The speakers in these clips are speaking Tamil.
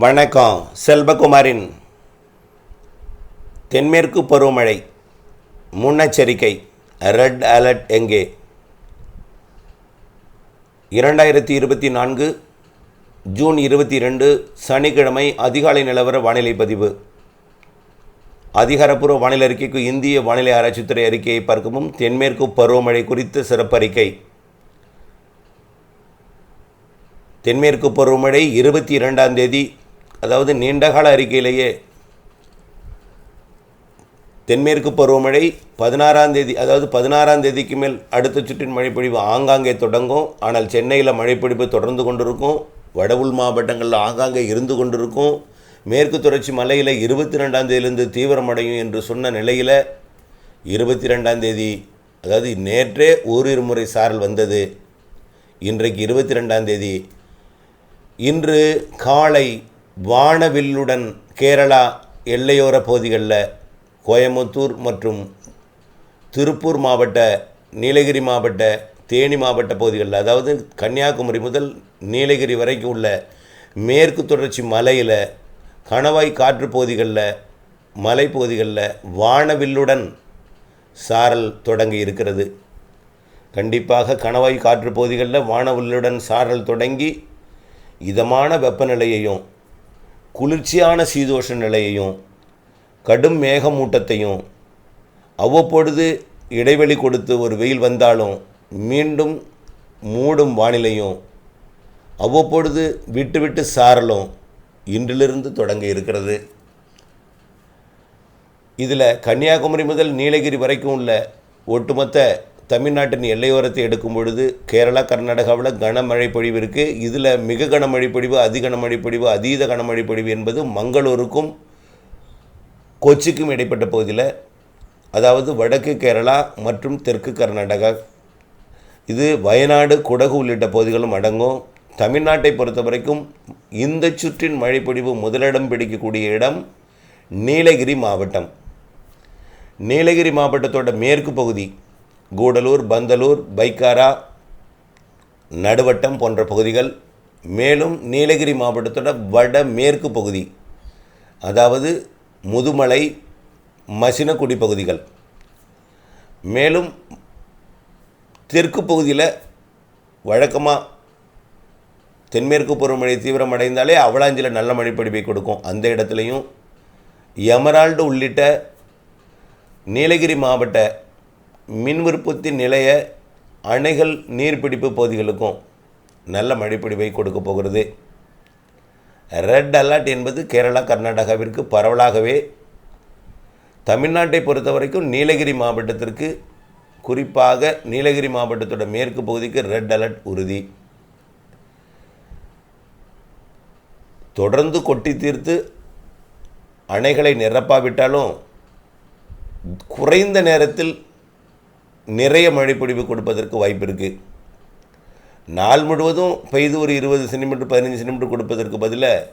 வணக்கம் செல்வகுமாரின் தென்மேற்கு பருவமழை முன்னெச்சரிக்கை. ரெட் அலர்ட் எங்கே? இரண்டாயிரத்தி இருபத்தி நான்கு ஜூன் இருபத்தி ரெண்டு சனிக்கிழமை அதிகாலை நிலவர வானிலை பதிவு. அதிகாரப்பூர்வ வானிலை அறிக்கைக்கு இந்திய வானிலை ஆராய்ச்சித்துறை அறிக்கையை பார்க்கவும் தென்மேற்கு பருவமழை குறித்த சிறப்பறிக்கை தென்மேற்கு பருவமழை இருபத்தி இரண்டாம் தேதி அதாவது நீண்டகால அறிக்கையிலேயே தென்மேற்கு பருவமழை பதினாறாம் தேதி அதாவது பதினாறாம் தேதிக்கு மேல் அடுத்த சுற்றின் மழைப்பொழிவு ஆங்காங்கே தொடங்கும். ஆனால் சென்னையில் மழைப்பொழிவு தொடர்ந்து கொண்டிருக்கும். வட உள் மாவட்டங்களில் ஆங்காங்கே இருந்து கொண்டிருக்கும். மேற்கு தொடர்ச்சி மலையில் இருபத்தி ரெண்டாம் தேதியிலிருந்து தீவிரமடையும் என்று சொன்ன நிலையில் இருபத்தி ரெண்டாம் தேதி அதாவது நேற்றே ஓரிரு முறை சாரல் வந்தது. இன்றைக்கு இருபத்தி ரெண்டாம் தேதி. இன்று காலை வானவில்லுடன் கேரளா எல்லையோர பகுதிகளில் கோயம்புத்தூர் மற்றும் திருப்பூர் மாவட்ட நீலகிரி மாவட்ட தேனி மாவட்ட பகுதிகளில் அதாவது கன்னியாகுமரி முதல் நீலகிரி வரைக்கும் உள்ள மேற்கு தொடர்ச்சி மலையில் கணவாய் காற்று பகுதிகளில் மலைப்பகுதிகளில் வானவில்லுடன் சாரல் தொடங்கி இருக்கிறது. கண்டிப்பாக கணவாய் காற்று பகுதிகளில் வானவில்லுடன் சாரல் தொடங்கி இதமான வெப்பநிலையையும் குளிர்ச்சியான சீதோஷ நிலையையும் கடும் மேகமூட்டத்தையும் அவ்வப்பொழுது இடைவெளி கொடுத்து ஒரு வெயில் வந்தாலும் மீண்டும் மூடும் வானிலையும் அவ்வப்பொழுது விட்டு விட்டு சாரலும் இன்றிலிருந்து தொடங்க இருக்கிறது. இதில் கன்னியாகுமரி முதல் நீலகிரி வரைக்கும் உள்ள ஒட்டுமொத்த தமிழ்நாட்டின் எல்லையோரத்தை எடுக்கும் பொழுது கேரளா கர்நாடகாவில் கனமழை பொழிவு இருக்குது இதில் மிக கனமழை பொழிவு அதி கனமழை பொழிவு அதீத கனமழை பொழிவு என்பது மங்களூருக்கும் கொச்சிக்கும் இடைப்பட்ட பகுதியில். அதாவது வடக்கு கேரளா மற்றும் தெற்கு கர்நாடகா. இது வயநாடு குடகு உள்ளிட்ட பகுதிகளும் அடங்கும். தமிழ்நாட்டை பொறுத்த வரைக்கும் இந்த சுற்றின் மழைப்பொழிவு முதலிடம் பிடிக்கக்கூடிய இடம் நீலகிரி மாவட்டம். நீலகிரி மாவட்டத்தோட மேற்கு பகுதி. கூடலூர் பந்தலூர் பைக்காரா நடுவட்டம் போன்ற பகுதிகள் மேலும் நீலகிரி மாவட்டத்தோட வட மேற்கு பகுதி அதாவது முதுமலை மசினக்குடி பகுதிகள். மேலும் தெற்கு பகுதியில் வழக்கமாக தென்மேற்கு பருவமழை தீவிரமடைந்தாலே அவலாஞ்சியில் நல்ல மழைப்பொழிவை கொடுக்கும். அந்த இடத்துலையும் எமரால்டு உள்ளிட்ட நீலகிரி மாவட்ட மின் உற்பத்தி நிலைய அணைகள் நீர்பிடிப்பு பகுதிகளுக்கும் நல்ல மழைப்பொழிவை கொடுக்க போகிறது. ரெட் அலர்ட் என்பது கேரளா கர்நாடகாவிற்கு பரவலாகவே தமிழ்நாட்டை பொறுத்த வரைக்கும் நீலகிரி மாவட்டத்திற்கு குறிப்பாக நீலகிரி மாவட்டத்தோட மேற்கு பகுதிக்கு ரெட் அலர்ட் உறுதி. தொடர்ந்து கொட்டி தீர்த்து அணைகளை நிரப்பாவிட்டாலும் குறைந்த நேரத்தில் நிறைய மழைப்பொழிவு கொடுப்பதற்கு வாய்ப்பு இருக்குது நாள் முழுவதும் பெய்து ஒரு இருபது சென்டிமீட்டர் பதினஞ்சு சென்டிமீட்டர் கொடுப்பதற்கு பதிலாக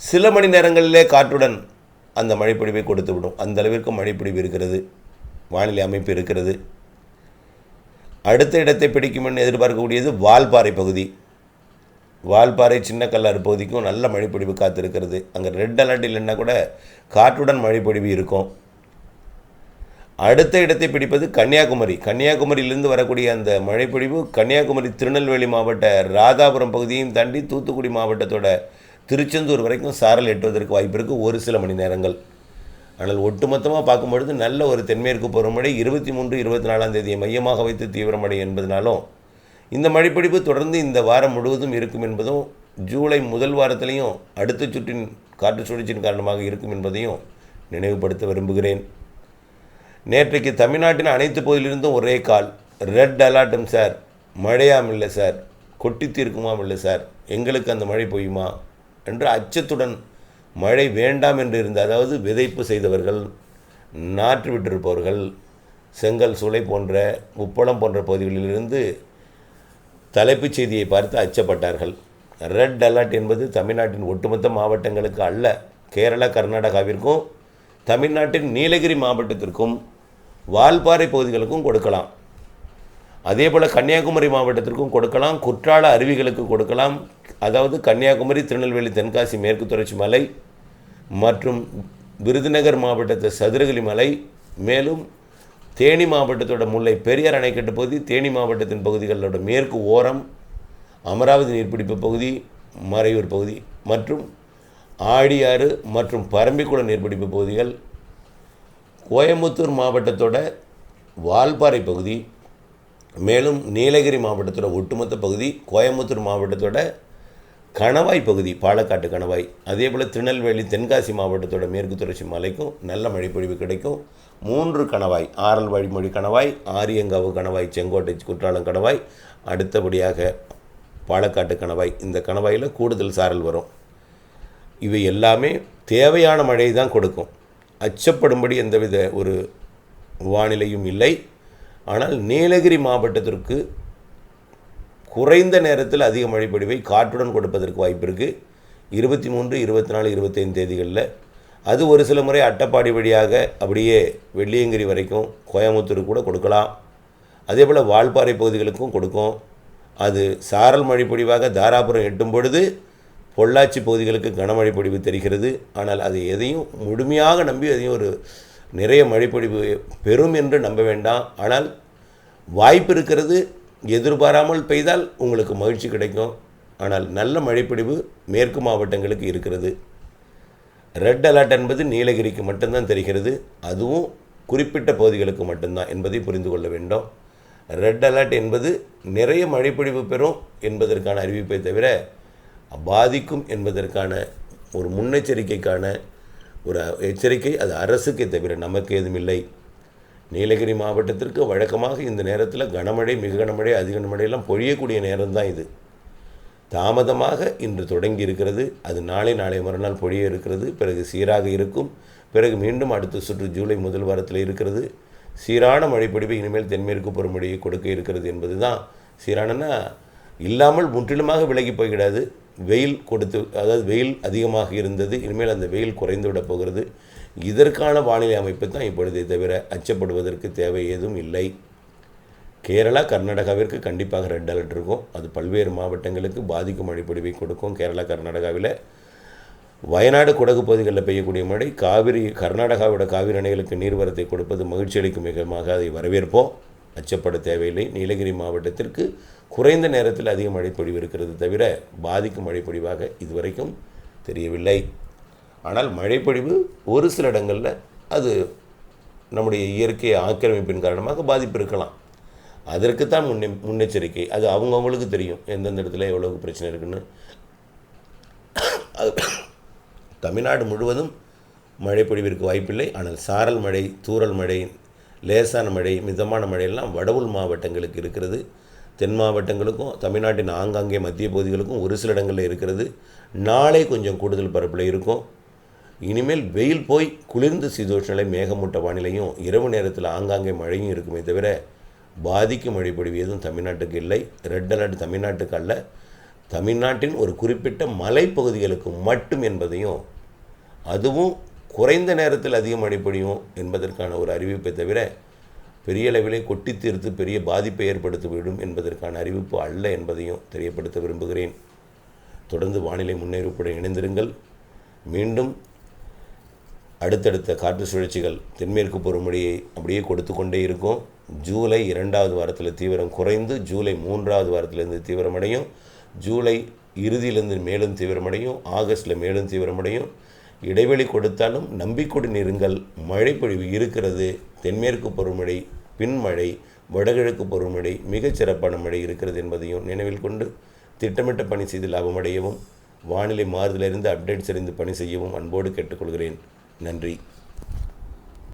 சில மணி நேரங்களிலே காற்றுடன் அந்த மழைப்பொழிவை கொடுத்து விடும். அந்த அளவிற்கு மழைப்பொழிவு இருக்கிறது. வானிலை அமைப்பு இருக்கிறது. அடுத்த இடத்தை பிடிக்கும் என்று எதிர்பார்க்கக்கூடியது வால்பாறை பகுதி. வால்பாறை சின்ன கல்லாறு பகுதிக்கும் நல்ல மழைப்பொழிவு காத்திருக்கிறது. அங்கே ரெட் அலர்ட் இல்லைன்னா கூட காற்றுடன் மழைப்பொழிவு இருக்கும். அடுத்த இடத்தை பிடிப்பது கன்னியாகுமரி. கன்னியாகுமரியிலிருந்து வரக்கூடிய அந்த மழைப்பொழிவு கன்னியாகுமரி திருநெல்வேலி மாவட்ட ராதாபுரம் பகுதியையும் தாண்டி தூத்துக்குடி மாவட்டத்தோட திருச்செந்தூர் வரைக்கும் சாரல் எட்டுவதற்கு வாய்ப்பு இருக்குது ஒரு சில மணி நேரங்கள். ஆனால் ஒட்டுமொத்தமாக பார்க்கும்பொழுது நல்ல ஒரு தென்மேற்கு பருவமழை இருபத்தி மூன்று இருபத்தி நாலாம் தேதியை மையமாக வைத்து தீவிரமடை என்பதனாலும் இந்த மழைப்பிடிப்பு தொடர்ந்து இந்த வாரம் முழுவதும் இருக்கும் என்பதும் ஜூலை முதல் வாரத்திலையும் அடுத்த சுற்றின் காற்று சுழற்சியின் காரணமாக இருக்கும் என்பதையும் நினைவுபடுத்த விரும்புகிறேன். நேற்றைக்கு தமிழ்நாட்டின் அனைத்து பகுதியிலிருந்தும் ஒரே கால். ரெட் அலர்ட்டும் சார் மழையாம் இல்லை சார் கொட்டி தீர்க்குமாம் இல்லை சார் எங்களுக்கு அந்த மழை பொய்யுமா? என்று அச்சத்துடன் மழை வேண்டாம் என்று இருந்த அதாவது விதைப்பு செய்தவர்கள் நாற்று விட்டிருப்பவர்கள் செங்கல் சூளை போன்ற உப்பளம் போன்ற பகுதிகளிலிருந்து தலைப்புச் செய்தியை பார்த்து அச்சப்பட்டார்கள். ரெட் அலர்ட் என்பது தமிழ்நாட்டின் ஒட்டுமொத்த மாவட்டங்களுக்கு அல்ல கேரளா கர்நாடகாவிற்கும் தமிழ்நாட்டின் நீலகிரி மாவட்டத்திற்கும் வால்பாறை பகுதிகளுக்கும் கொடுக்கலாம். அதே போல் கன்னியாகுமரி மாவட்டத்திற்கும் கொடுக்கலாம். குற்றால அருவிகளுக்கு கொடுக்கலாம். அதாவது கன்னியாகுமரி திருநெல்வேலி தென்காசி மேற்கு தொடர்ச்சி மலை மற்றும் விருதுநகர் மாவட்டத்தை சதுரகிரி மலை மேலும் தேனி மாவட்டத்தோட முல்லை பெரியார் அணைக்கட்டு பகுதி தேனி மாவட்டத்தின் பகுதிகளோட மேற்கு ஓரம் அமராவதி நீர்பிடிப்பு பகுதி மறையூர் பகுதி மற்றும் ஆடியாறு மற்றும் பரம்பிக்குளம் நீர்பிடிப்பு பகுதிகள் கோயம்புத்தூர் மாவட்டத்தோட வால்பாறை பகுதி மேலும் நீலகிரி மாவட்டத்தோட ஒட்டுமொத்த பகுதி கோயம்புத்தூர் மாவட்டத்தோட கணவாய் பகுதி பாலக்காட்டு கணவாய். அதே போல் திருநெல்வேலி தென்காசி மாவட்டத்தோட மேற்கு தொடர்ச்சி மலைக்கும் நல்ல மழைப்பொழிவு கிடைக்கும். மூன்று கணவாய் ஆரல் வழிமொழி கணவாய் ஆரியங்காவு கணவாய் செங்கோட்டை குற்றாலம் கணவாய் அடுத்தபடியாக பாலக்காட்டு கணவாய். இந்த கணவாயில் கூடுதல் சாரல் வரும். இவை எல்லாமே தேவையான மழையை தான் கொடுக்கும். அச்சப்படும்படி எந்தவித ஒரு வானிலையும் இல்லை. ஆனால் நீலகிரி மாவட்டத்திற்கு குறைந்த நேரத்தில் அதிக மழைப்பொழிவை காற்றுடன் கொடுப்பதற்கு வாய்ப்பு இருக்குது இருபத்தி மூன்று இருபத்தி நாலு இருபத்தைந்து தேதிகளில். அது ஒரு சில முறை அட்டப்பாடி வழியாக அப்படியே வெள்ளியங்கிரி வரைக்கும் கோயம்புத்தூர் கூட கொடுக்கலாம். அதே போல் வால்பாறை பகுதிகளுக்கும் கொடுக்கும். அது சாரல் மழை பொழிவாக தாராபுரம் எட்டும் பொழுது பொள்ளாச்சி பகுதிகளுக்கு கனமழை பொழிவு தெரிகிறது. ஆனால் அது எதையும் முழுமையாக நம்பி அதையும் ஒரு நிறைய மழைப்பொழிவு பெறும் என்று நம்ப வேண்டாம். ஆனால் வாய்ப்பு இருக்கிறது. எதிர்பாராமல் பெய்தால் உங்களுக்கு மகிழ்ச்சி கிடைக்கும். ஆனால் நல்ல மழைப்பொழிவு மேற்கு மாவட்டங்களுக்கு இருக்கிறது. ரெட் அலர்ட் என்பது நீலகிரிக்கு மட்டும்தான் தெரிகிறது. அதுவும் குறிப்பிட்ட பகுதிகளுக்கு மட்டும்தான் என்பதை புரிந்து கொள்ள வேண்டும். ரெட் அலர்ட் என்பது நிறைய மழைப்பொழிவு பெறும் என்பதற்கான அறிவிப்பை தவிர பாதிக்கும் என்பதற்கான ஒரு முன்னெச்சரிக்கைக்கான ஒரு எச்சரிக்கை அது அரசுக்கே தவிர நமக்கு ஏதும் இல்லை. நீலகிரி மாவட்டத்திற்கு வழக்கமாக இந்த நேரத்தில் கனமழை மிக கனமழை அதிக கனமழையெல்லாம் பொழியக்கூடிய நேரம்தான் இது. தாமதமாக இன்று தொடங்கி இருக்கிறது. அது நாளை நாளை மறுநாள் பொழிய இருக்கிறது. பிறகு சீராக இருக்கும். பிறகு மீண்டும் அடுத்த சுற்று ஜூலை முதல் வாரத்தில் இருக்கிறது. சீரான மழைப்பொடிவை இனிமேல் தென்மேற்கு பருவமழையை கொடுக்க இருக்கிறது என்பது தான் சீரானன்னா இல்லாமல் முற்றிலுமாக விலகி போய்கிடாது. வெயில் கொடுத்து அதாவது வெயில் அதிகமாக இருந்தது இனிமேல் அந்த வெயில் குறைந்து விட போகிறது. இதற்கான வானிலை அமைப்பு தான் இப்பொழுதே தவிர அச்சப்படுவதற்கு தேவை ஏதும் இல்லை. கேரளா கர்நாடகாவிற்கு கண்டிப்பாக ரெட் அலர்ட் இருக்கும். அது பல்வேறு மாவட்டங்களுக்கு பாதிக்கும் மழைப்பொழிவை கொடுக்கும். கேரளா கர்நாடகாவில் வயநாடு குடகு பகுதிகளில் பெய்யக்கூடிய மழை காவிரி கர்நாடகாவோட காவிரி அணைகளுக்கு நீர்வரத்தை கொடுப்பது மகிழ்ச்சி அளிக்கும் மிகமாக அதை வரவேற்போம். அச்சப்பட தேவையில்லை. நீலகிரி மாவட்டத்திற்கு குறைந்த நேரத்தில் அதிக மழைப்பொழிவு இருக்கிறது தவிர பாதிக்கும் மழைப்பொழிவாக இதுவரைக்கும் தெரியவில்லை. ஆனால் மழைப்பொழிவு ஒரு சில இடங்களில் அது நம்முடைய இயற்கை ஆக்கிரமிப்பின் காரணமாக பாதிப்பு இருக்கலாம் அதற்குத்தான் முன்னே முன்னெச்சரிக்கை. அது அவங்கவுங்களுக்கு தெரியும். எந்தெந்த இடத்துல எவ்வளவு பிரச்சனை இருக்குன்னு. அது தமிழ்நாடு முழுவதும் மழை பொழிவிற்கு வாய்ப்பில்லை. ஆனால் சாரல் மழை தூரல் மழை லேசான மழை மிதமான மழையெல்லாம் வடவுள் மாவட்டங்களுக்கு இருக்கிறது. தென் மாவட்டங்களுக்கும் தமிழ்நாட்டின் ஆங்காங்கே மத்திய பகுதிகளுக்கும் ஒரு சில இடங்களில் இருக்கிறது. நாளை கொஞ்சம் கூடுதல் பரப்பில் இருக்கும். இனிமேல் வெயில் போய் குளிர்ந்த சீதோஷ்ணலை நிலை மேகமூட்ட வானிலையும் இரவு நேரத்தில் ஆங்காங்கே மழையும் இருக்குமே தவிர பாதிக்கும் மழைப்பொழிவு எதுவும் தமிழ்நாட்டுக்கு இல்லை. ரெட் அலர்ட் தமிழ்நாட்டுக்கு அல்ல. தமிழ்நாட்டின் ஒரு குறிப்பிட்ட மலைப்பகுதிகளுக்கு மட்டும் என்பதையும் அதுவும் குறைந்த நேரத்தில் அதிகம் மழை பொழியும் என்பதற்கான ஒரு அறிவிப்பை தவிர பெரிய அளவிலே கொட்டி தீர்த்து பெரிய பாதிப்பை ஏற்படுத்திவிடும் என்பதற்கான அறிவிப்பு அல்ல என்பதையும் தெரியப்படுத்த விரும்புகிறேன். தொடர்ந்து வானிலை முன்னேறிப்புடன் இணைந்திருங்கள். மீண்டும் அடுத்தடுத்த காற்று சுழற்சிகள் தென்மேற்கு பருவமழையை அப்படியே கொடுத்து கொண்டே இருக்கும். ஜூலை இரண்டாவது வாரத்தில் தீவிரம் குறைந்து ஜூலை மூன்றாவது வாரத்திலிருந்து தீவிரமடையும். ஜூலை இறுதியிலிருந்து மேலும் தீவிரமடையும். ஆகஸ்டில் மேலும் தீவிரமடையும். இடைவெளி கொடுத்தாலும் நம்பிக்கையுடன் இருங்கள் மழை பொழிவு இருக்கிறது. தென்மேற்கு பருவமழை பின்மழை வடகிழக்கு பருவமழை மிகச் சிறப்பான மழை இருக்கிறது என்பதையும் நினைவில் கொண்டு திட்டமிட்ட பணி செய்து லாபமடையவும் வானிலை மாறுதலிருந்து அப்டேட் அறிந்து பணி செய்யவும் அன்போடு கேட்டுக்கொள்கிறேன். நன்றி.